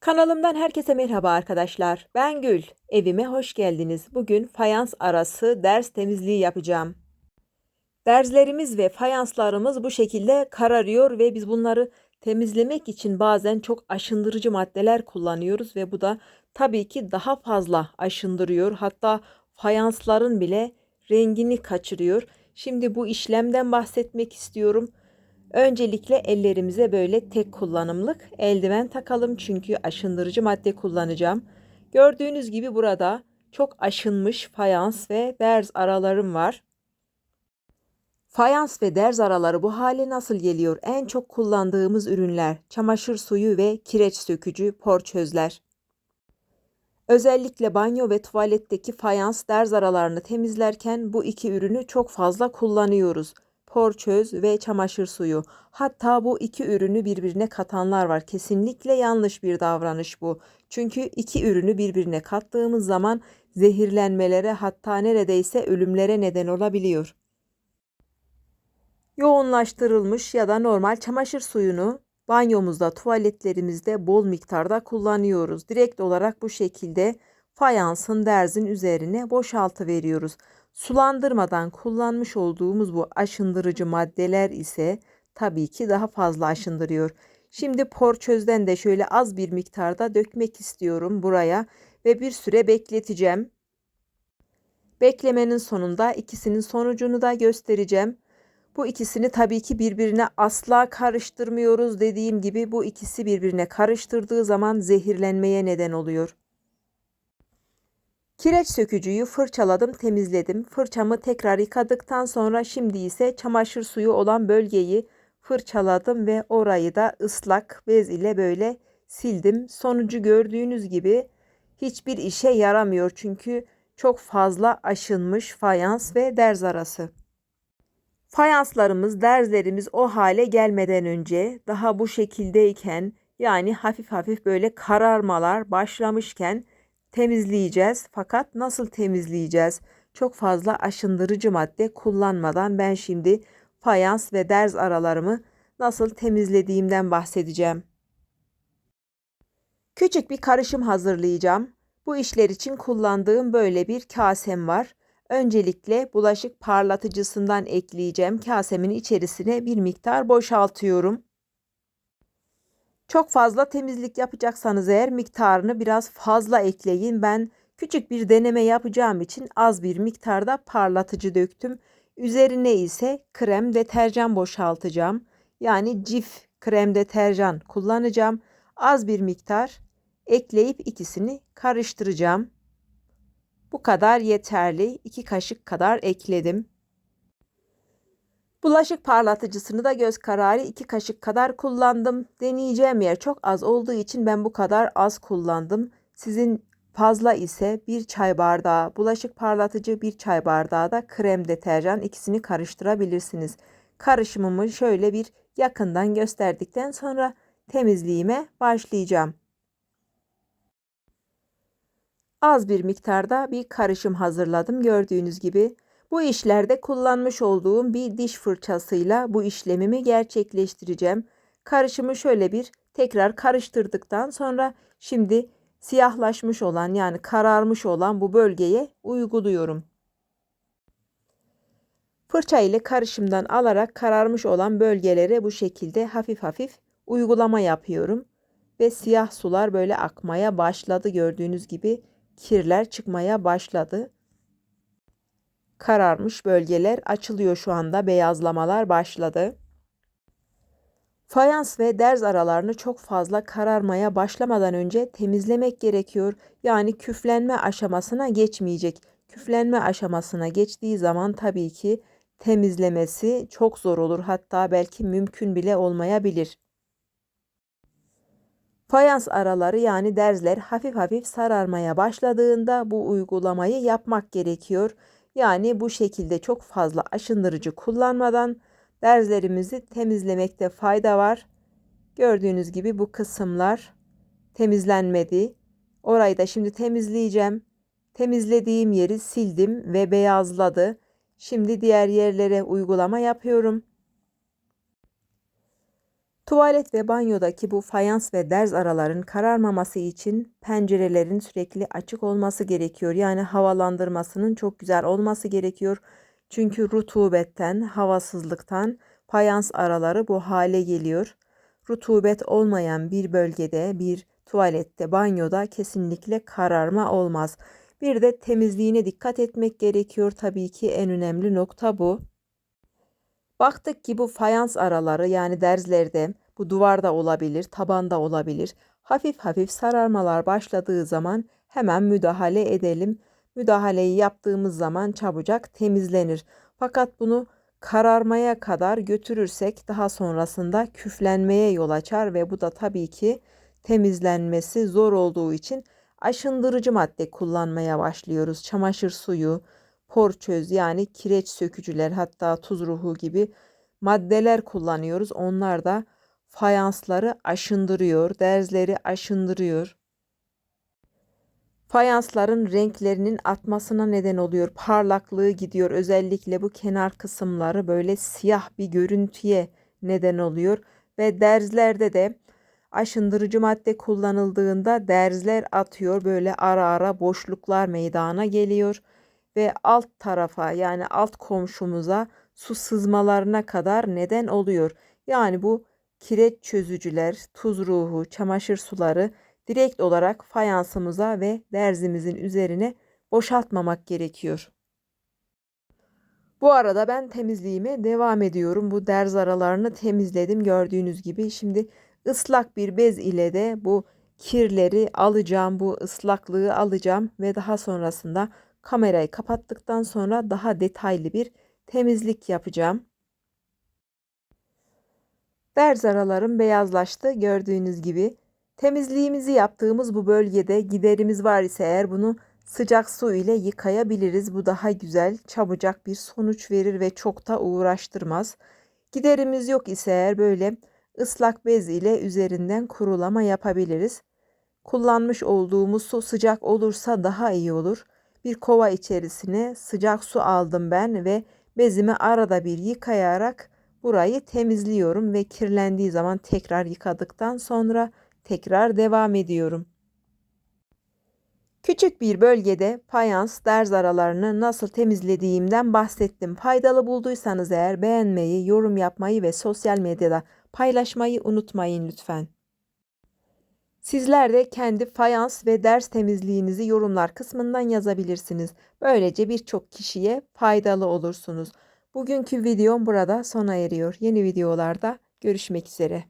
Kanalımdan herkese merhaba arkadaşlar. Ben Gül. Evime hoş geldiniz. Bugün fayans arası ders temizliği yapacağım. Derzlerimiz ve fayanslarımız bu şekilde kararıyor ve biz bunları temizlemek için bazen çok aşındırıcı maddeler kullanıyoruz ve bu da tabii ki daha fazla aşındırıyor. Hatta fayansların bile rengini kaçırıyor. Şimdi bu işlemden bahsetmek istiyorum. Öncelikle ellerimize böyle tek kullanımlık eldiven takalım çünkü aşındırıcı madde kullanacağım. Gördüğünüz gibi burada çok aşınmış fayans ve derz aralarım var. Fayans ve derz araları bu hale nasıl geliyor? En çok kullandığımız ürünler çamaşır suyu ve kireç sökücü porçözler. Özellikle banyo ve tuvaletteki fayans derz aralarını temizlerken bu iki ürünü çok fazla kullanıyoruz porçöz ve çamaşır suyu. Hatta bu iki ürünü birbirine katanlar var. Kesinlikle yanlış bir davranış bu. Çünkü iki ürünü birbirine kattığımız zaman zehirlenmelere hatta neredeyse ölümlere neden olabiliyor. Yoğunlaştırılmış ya da normal çamaşır suyunu banyomuzda, tuvaletlerimizde bol miktarda kullanıyoruz. Direkt olarak bu şekilde fayansın derzin üzerine boşaltı veriyoruz. Sulandırmadan kullanmış olduğumuz bu aşındırıcı maddeler ise tabii ki daha fazla aşındırıyor. Şimdi porçözden de şöyle az bir miktarda dökmek istiyorum buraya ve bir süre bekleteceğim. Beklemenin sonunda ikisinin sonucunu da göstereceğim. Bu ikisini tabii ki birbirine asla karıştırmıyoruz. Dediğim gibi bu ikisi birbirine karıştırdığı zaman zehirlenmeye neden oluyor. Kireç sökücüyü fırçaladım, temizledim. Fırçamı tekrar yıkadıktan sonra şimdi ise çamaşır suyu olan bölgeyi fırçaladım ve orayı da ıslak bez ile böyle sildim. Sonucu gördüğünüz gibi hiçbir işe yaramıyor çünkü çok fazla aşınmış fayans ve derz arası. Fayanslarımız, derzlerimiz o hale gelmeden önce daha bu şekildeyken yani hafif hafif böyle kararmalar başlamışken temizleyeceğiz. Fakat nasıl temizleyeceğiz? Çok fazla aşındırıcı madde kullanmadan ben şimdi fayans ve derz aralarımı nasıl temizlediğimden bahsedeceğim. Küçük bir karışım hazırlayacağım. Bu işler için kullandığım böyle bir kasem var. Öncelikle bulaşık parlatıcısından ekleyeceğim. Kasemin içerisine bir miktar boşaltıyorum. Çok fazla temizlik yapacaksanız eğer miktarını biraz fazla ekleyin. Ben küçük bir deneme yapacağım için az bir miktarda parlatıcı döktüm. Üzerine ise krem deterjan boşaltacağım. Yani cif krem deterjan kullanacağım. Az bir miktar ekleyip ikisini karıştıracağım. Bu kadar yeterli. 2 kaşık kadar ekledim. Bulaşık parlatıcısını da göz kararı 2 kaşık kadar kullandım. Deneyeceğim yer çok az olduğu için ben bu kadar az kullandım. Sizin fazla ise bir çay bardağı bulaşık parlatıcı bir çay bardağı da krem deterjan ikisini karıştırabilirsiniz. Karışımımı şöyle bir yakından gösterdikten sonra temizliğime başlayacağım. Az bir miktarda bir karışım hazırladım gördüğünüz gibi. Bu işlerde kullanmış olduğum bir diş fırçasıyla bu işlemimi gerçekleştireceğim. Karışımı şöyle bir tekrar karıştırdıktan sonra şimdi siyahlaşmış olan yani kararmış olan bu bölgeye uyguluyorum. Fırça ile karışımdan alarak kararmış olan bölgelere bu şekilde hafif hafif uygulama yapıyorum. Ve siyah sular böyle akmaya başladı gördüğünüz gibi kirler çıkmaya başladı kararmış bölgeler açılıyor şu anda beyazlamalar başladı. Fayans ve derz aralarını çok fazla kararmaya başlamadan önce temizlemek gerekiyor. Yani küflenme aşamasına geçmeyecek. Küflenme aşamasına geçtiği zaman tabii ki temizlemesi çok zor olur. Hatta belki mümkün bile olmayabilir. Fayans araları yani derzler hafif hafif sararmaya başladığında bu uygulamayı yapmak gerekiyor. Yani bu şekilde çok fazla aşındırıcı kullanmadan derzlerimizi temizlemekte fayda var. Gördüğünüz gibi bu kısımlar temizlenmedi. Orayı da şimdi temizleyeceğim. Temizlediğim yeri sildim ve beyazladı. Şimdi diğer yerlere uygulama yapıyorum. Tuvalet ve banyodaki bu fayans ve derz araların kararmaması için pencerelerin sürekli açık olması gerekiyor. Yani havalandırmasının çok güzel olması gerekiyor. Çünkü rutubetten, havasızlıktan fayans araları bu hale geliyor. Rutubet olmayan bir bölgede, bir tuvalette, banyoda kesinlikle kararma olmaz. Bir de temizliğine dikkat etmek gerekiyor. Tabii ki en önemli nokta bu. Baktık ki bu fayans araları yani derzlerde bu duvarda olabilir, tabanda olabilir. Hafif hafif sararmalar başladığı zaman hemen müdahale edelim. Müdahaleyi yaptığımız zaman çabucak temizlenir. Fakat bunu kararmaya kadar götürürsek daha sonrasında küflenmeye yol açar ve bu da tabii ki temizlenmesi zor olduğu için aşındırıcı madde kullanmaya başlıyoruz. Çamaşır suyu, porçöz yani kireç sökücüler hatta tuz ruhu gibi maddeler kullanıyoruz. Onlar da fayansları aşındırıyor, derzleri aşındırıyor. Fayansların renklerinin atmasına neden oluyor. Parlaklığı gidiyor. Özellikle bu kenar kısımları böyle siyah bir görüntüye neden oluyor. Ve derzlerde de aşındırıcı madde kullanıldığında derzler atıyor. Böyle ara ara boşluklar meydana geliyor. Ve alt tarafa yani alt komşumuza su sızmalarına kadar neden oluyor. Yani bu kireç çözücüler, tuz ruhu, çamaşır suları direkt olarak fayansımıza ve derzimizin üzerine boşaltmamak gerekiyor. Bu arada ben temizliğime devam ediyorum. Bu derz aralarını temizledim gördüğünüz gibi. Şimdi ıslak bir bez ile de bu kirleri alacağım, bu ıslaklığı alacağım ve daha sonrasında kamerayı kapattıktan sonra daha detaylı bir temizlik yapacağım. Derz aralarım beyazlaştı gördüğünüz gibi. Temizliğimizi yaptığımız bu bölgede giderimiz var ise eğer bunu sıcak su ile yıkayabiliriz. Bu daha güzel, çabucak bir sonuç verir ve çok da uğraştırmaz. Giderimiz yok ise eğer böyle ıslak bez ile üzerinden kurulama yapabiliriz. Kullanmış olduğumuz su sıcak olursa daha iyi olur. Bir kova içerisine sıcak su aldım ben ve bezimi arada bir yıkayarak burayı temizliyorum ve kirlendiği zaman tekrar yıkadıktan sonra tekrar devam ediyorum. Küçük bir bölgede fayans derz aralarını nasıl temizlediğimden bahsettim. Faydalı bulduysanız eğer beğenmeyi, yorum yapmayı ve sosyal medyada paylaşmayı unutmayın lütfen. Sizler de kendi fayans ve ders temizliğinizi yorumlar kısmından yazabilirsiniz. Böylece birçok kişiye faydalı olursunuz. Bugünkü videom burada sona eriyor. Yeni videolarda görüşmek üzere.